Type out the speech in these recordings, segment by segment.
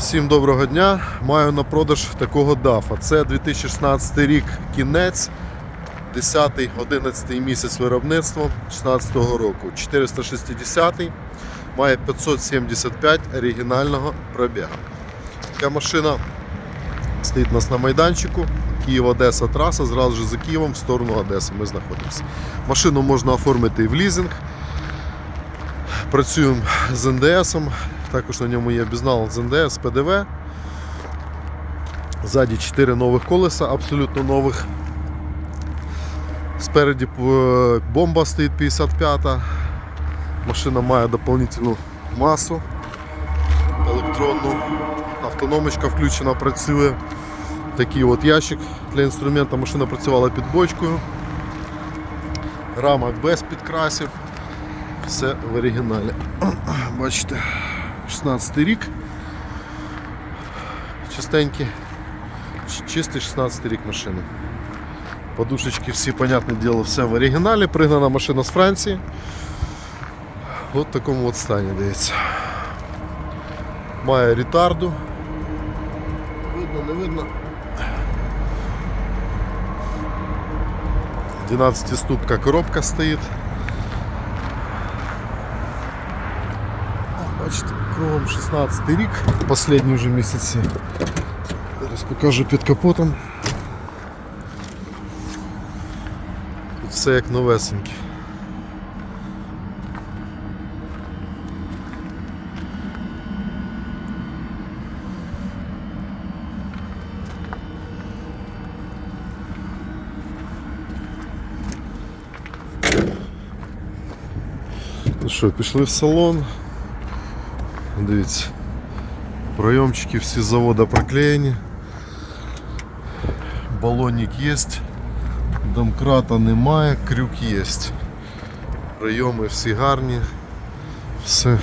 Всім доброго дня. Маю на продаж такого дафа. Це 2016 рік кінець, 10-11 місяць виробництва 2016 року. 460 має 575 оригінального пробігу. Така машина стоїть у нас на майданчику. Київ-Одеса траса, зразу ж за Києвом в сторону Одеси ми знаходимося. Машину можна оформити і в лізинг. Працюємо з НДС, також на ньому є бізнал з НДС, ПДВ. Ззаді 4 нових колеса, абсолютно нових. Спереді е, бомба стоїть 55-та. Машина має доповнительну масу електронну. Автономочка включена, працює. Такий от ящик для інструмента. Машина працювала під бочкою. Рама без підкрасів. Все в оригіналі. Бачите, 16 рік. Чистенький, Ч- чистий 16 рік машини. Подушечки всі, понятне діло, все в оригіналі. Пригнана машина з Франції. От в такому от стані дивіться. Має ретарду. Видно, не видно. 12 ступка коробка стоїть. кругом 16 рік, останні вже місяці. Зараз покажу під капотом. Тут все як новесеньке. Ну що, пішли в салон. Дивіться, пройомчики всі з завода проклеєні. Балонник є, домкрата немає, крюк є. Прийоми всі гарні, все,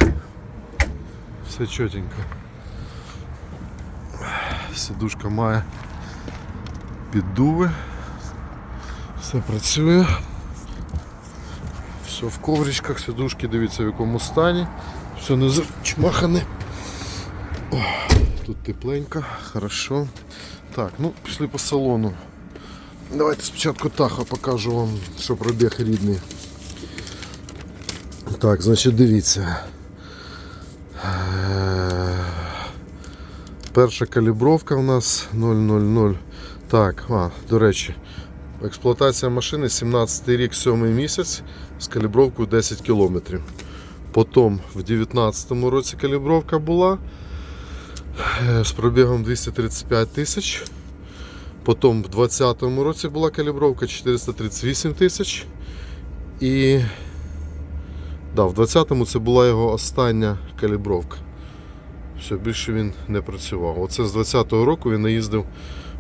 все чотенько. Сидушка має піддуви, все працює. Все в ковричках, сидушки, дивіться в якому стані. Все не зачмахане. Тут тепленько, хорошо. Так, ну пішли по салону. Давайте спочатку Таха покажу вам, що пробіг рідний. Так, значить дивіться. Перша калібровка у нас 000. Так, а, до речі, експлуатація машини 17 рік, 7 місяць з калібровкою 10 кілометрів. Потім в 2019 році калібровка була е, з пробігом 235 тисяч. Потім в 2020 році була калібровка 438 тисяч. І да, в 2020-му це була його остання калібровка. Все, більше він не працював. Оце з 2020 року він наїздив,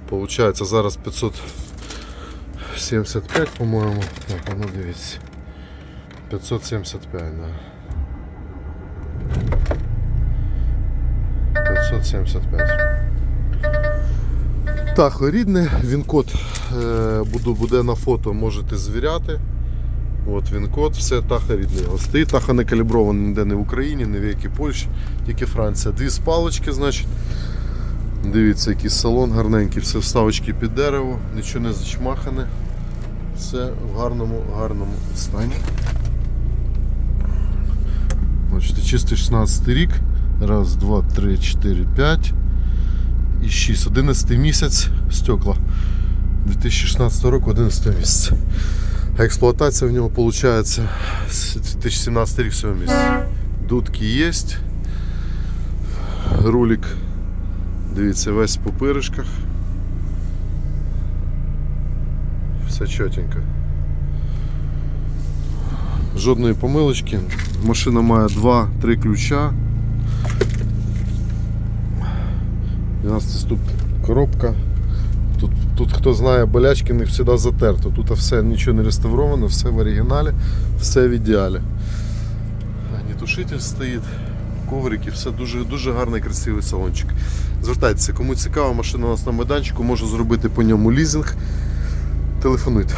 виходить, зараз 575, по-моєму. Так, ну дивіться. 575, да. 575. Так, рідне, він код е, буде на фото, можете звіряти. От він код, все таха рідний його стоїть. Таха не калібрований ніде не в Україні, не в якій Польщі, тільки Франція. Дві спалочки, значить. Дивіться, який салон гарненький, все вставочки під дерево, нічого не зачмахане. Все в гарному, гарному стані. Бачите, чистий 16 рік. Раз, два, три, чотири, п'ять і 6. 11 місяць стекла. 2016 року 11 місяць. А експлуатація в нього виходить з 2017 рік 7 місяць. Дудки є. Рулик. Дивіться, весь по пиришках. Все чотенько. Жодної помилочки. Машина має 2-3 ключа. 12 ступ коробка. Тут, тут хто знає болячки, них завжди затерто. Тут все нічого не реставровано, все в оригіналі, все в ідеалі. Огнетушитель стоїть, коврики, все дуже дуже гарний красивий салончик. Звертайтеся, кому цікаво, машина у нас на майданчику, можу зробити по ньому лізинг. Телефонуйте.